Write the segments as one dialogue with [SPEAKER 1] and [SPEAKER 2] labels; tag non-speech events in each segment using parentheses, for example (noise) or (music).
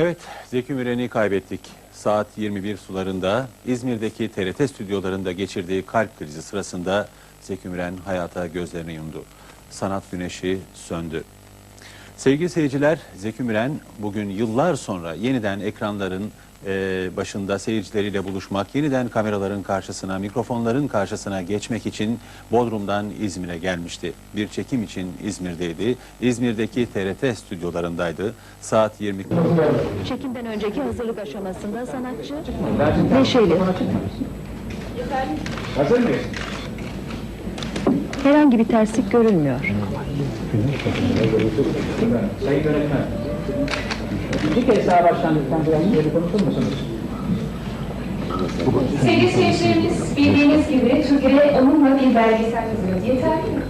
[SPEAKER 1] Evet, Zeki Müren'i kaybettik. Saat 21 sularında İzmir'deki TRT stüdyolarında geçirdiği kalp krizi sırasında Zeki Müren hayata gözlerini yumdu. Sanat güneşi söndü. Sevgili seyirciler, Zeki Müren bugün yıllar sonra yeniden ekranların e, başında seyircileriyle buluşmak, yeniden kameraların karşısına, mikrofonların karşısına geçmek için Bodrum'dan İzmir'e gelmişti. Bir çekim için İzmir'deydi. İzmir'deki TRT stüdyolarındaydı. Saat 20.
[SPEAKER 2] Çekimden önceki hazırlık aşamasında sanatçı neşeli.
[SPEAKER 3] Hazır mıyız?
[SPEAKER 2] Herhangi bir terslik görülmüyor.
[SPEAKER 3] Sayın öğretmen. Bir kez daha baştan lütfen biraz geri konuşur musunuz?
[SPEAKER 4] Sevgili seyircilerimiz bildiğiniz gibi Türkiye'de onunla bir belgesel izliyoruz. Yeterli mi?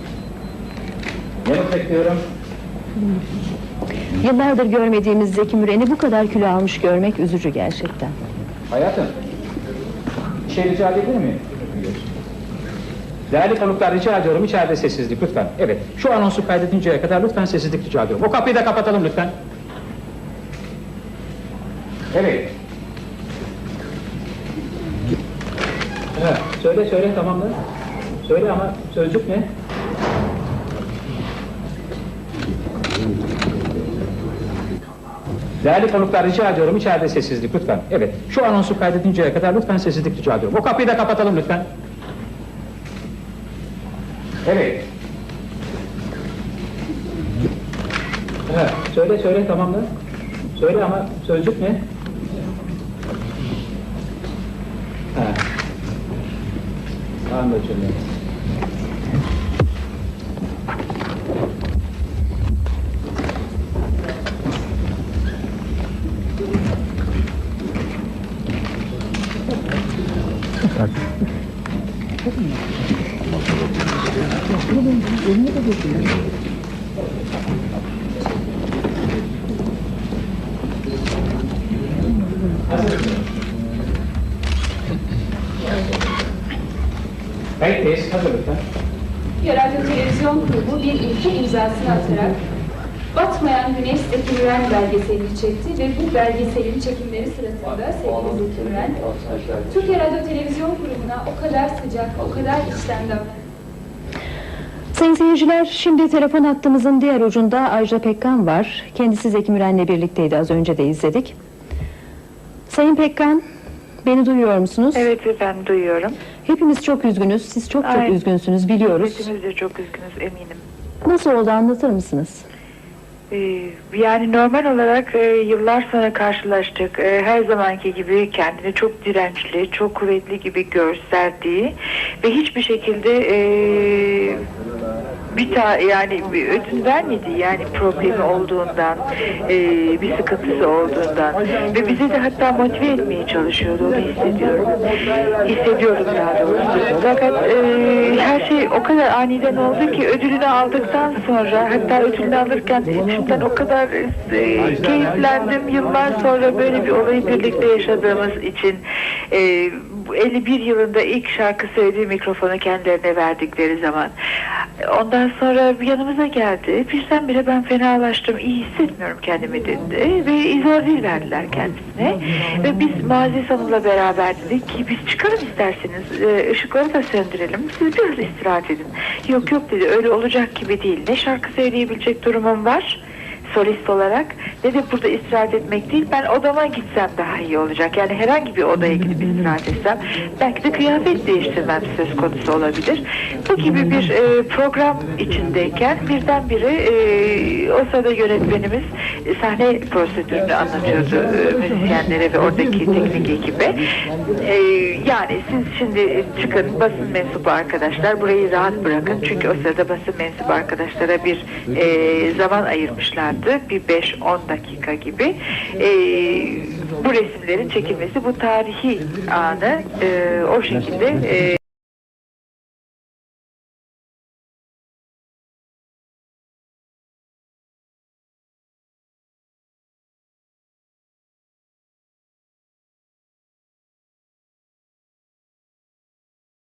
[SPEAKER 3] Yanıt bekliyorum.
[SPEAKER 2] Yıllardır görmediğimiz Zeki Müren'i bu kadar kilo almış görmek üzücü gerçekten.
[SPEAKER 3] Hayatım. Bir şey rica edebilir miyim? Değerli konuklar rica ediyorum içeride sessizlik lütfen. Evet şu anonsu kaydedinceye kadar lütfen sessizlik rica ediyorum. O kapıyı da kapatalım lütfen. Evet. Evet, söyle söyle tamamdır. Söyle ama sözcük ne? Değerli konuklar rica ediyorum içeride sessizlik lütfen. Evet şu anonsu kaydedinceye kadar lütfen sessizlik rica ediyorum. O kapıyı da kapatalım lütfen. Evet. Evet, söyle söyle tamamdır. Söyle ama sözcük ne? Ha. Anlaşıldı. (laughs) Kayıttayız. Hazır lütfen.
[SPEAKER 4] Radyo Televizyon Kurumu bir ilke imzasını atarak Batmayan Güneş Zeki Müren belgeselini çekti ve bu belgeselin çekimleri sırasında sevgili Zeki Müren, Türkiye Radyo Televizyon Kurumu'na o kadar sıcak, o kadar içten.
[SPEAKER 2] Sayın seyirciler, şimdi telefon hattımızın diğer ucunda Ajda Pekkan var. Kendisi Zeki Müren'le birlikteydi, az önce de izledik. Sayın Pekkan, beni duyuyor musunuz?
[SPEAKER 5] Evet efendim duyuyorum.
[SPEAKER 2] Hepimiz çok üzgünüz, siz çok çok
[SPEAKER 5] Aynen.
[SPEAKER 2] üzgünsünüz biliyoruz.
[SPEAKER 5] Hepimiz de çok üzgünüz eminim.
[SPEAKER 2] Nasıl oldu anlatır mısınız?
[SPEAKER 5] Ee, yani normal olarak e, yıllar sonra karşılaştık. E, her zamanki gibi kendini çok dirençli, çok kuvvetli gibi gösterdiği ve hiçbir şekilde e, bir ta yani bir ödün vermedi yani problemi olduğundan, e, bir sıkıntısı olduğundan ve bizi de hatta motive etmeye çalışıyordu onu hissediyorum. Hissediyorum daha doğrusu. Fakat e, her şey o kadar aniden oldu ki ödülünü aldıktan sonra hatta ödülünü alırken içimden o kadar e, keyiflendim. Yıllar sonra böyle bir olayı birlikte yaşadığımız için e, bu 51 yılında ilk şarkı söylediği mikrofonu kendilerine verdikleri zaman ondan sonra yanımıza geldi. Birdenbire ben fenalaştım. iyi hissetmiyorum kendimi dedi. Ve izole verdiler kendisine. Ve biz Muazzez Hanım'la beraber dedik ki biz çıkalım isterseniz. E, ışıkları da söndürelim. Siz biraz istirahat edin. Yok yok dedi. Öyle olacak gibi değil. Ne şarkı söyleyebilecek durumum var solist olarak. Ne de burada istirahat etmek değil ben odama gitsem daha iyi olacak. Yani herhangi bir odaya gidip istirahat etsem belki de kıyafet değiştirmem söz konusu olabilir. Bu gibi bir e, program içindeyken birdenbire e, o sırada yönetmenimiz e, sahne prosedürünü anlatıyordu e, müzisyenlere ve oradaki teknik ekibe. E, yani siz şimdi çıkın basın mensubu arkadaşlar burayı rahat bırakın. Çünkü o sırada basın mensubu arkadaşlara bir e, zaman ayırmışlardı bir 5-10 dakika gibi. E, bu resimlerin çekilmesi bu tarihi anı. E, o şekilde e,